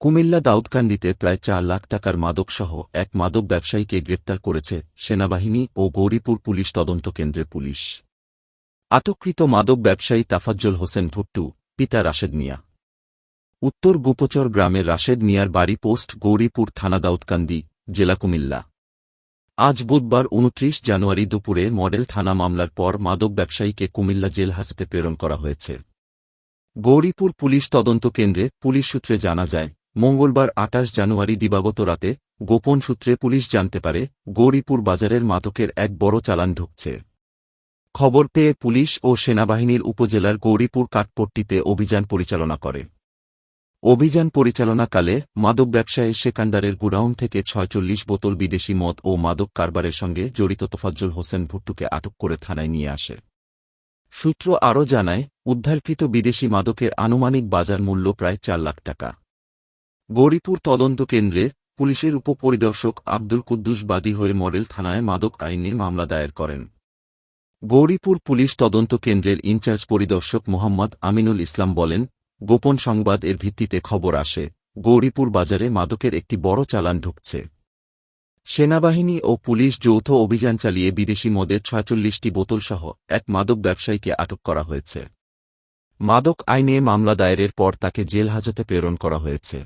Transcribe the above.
কুমিল্লা দাউদকান্দিতে প্রায় চার লাখ টাকার মাদকসহ এক মাদক ব্যবসায়ীকে গ্রেপ্তার করেছে সেনাবাহিনী ও গৌরীপুর পুলিশ তদন্ত কেন্দ্রের পুলিশ। আটককৃত মাদক ব্যবসায়ী তাফাজ্জল হোসেন ভুট্টু, পিতা রাশেদ মিয়া। উত্তর গুপচর গ্রামের রাশেদ মিয়ার বাড়ি পোস্ট গৌরীপুর থানা দাউদকান্দি, জেলা কুমিল্লা। আজ বুধবার উনত্রিশ জানুয়ারি দুপুরে মডেল থানা মামলার পর মাদক ব্যবসায়ীকে কুমিল্লা জেল হাজতে প্রেরণ করা হয়েছে। গৌরীপুর পুলিশ তদন্ত কেন্দ্রে পুলিশ সূত্রে জানা যায় মঙ্গলবার আটাশ জানুয়ারি দিবাগত রাতে গোপন সূত্রে পুলিশ জানতে পারে, গৌরীপুর বাজারের মাদকের এক বড় চালান ঢুকছে। খবর পেয়ে পুলিশ ও সেনাবাহিনীর উপজেলার গৌরীপুর কাঠপট্টিতে অভিযান পরিচালনা করে। অভিযান পরিচালনাকালে মাদক ব্যবসায়ী সেকান্দারের গুডাউন থেকে ছয়চল্লিশ বোতল বিদেশি মদ ও মাদক কারবারের সঙ্গে জড়িত তোফাজ্জল হোসেন ভুট্টুকে আটক করে থানায় নিয়ে আসে। সূত্র আরও জানায়, উদ্ধারকৃত বিদেশি মাদকের আনুমানিক বাজার মূল্য প্রায় চার লাখ টাকা। গৌরীপুর তদন্ত কেন্দ্রে পুলিশের উপপরিদর্শক আব্দুল কুদ্দুস বাদী হয়ে মডেল থানায় মাদক আইনে মামলা দায়ের করেন। গৌরীপুর পুলিশ তদন্ত কেন্দ্রের ইনচার্জ পরিদর্শক মোহাম্মদ আমিনুল ইসলাম বলেন, গোপন সংবাদ এর ভিত্তিতে খবর আসে গৌরীপুর বাজারে মাদকের একটি বড় চালান ঢুকছে। সেনাবাহিনী ও পুলিশ যৌথ অভিযান চালিয়ে বিদেশি মদের ছয়চল্লিশটি বোতলসহ এক মাদক ব্যবসায়ীকে আটক করা হয়েছে। মাদক আইনে মামলা দায়েরের পর তাকে জেল হাজতে প্রেরণ করা হয়েছে।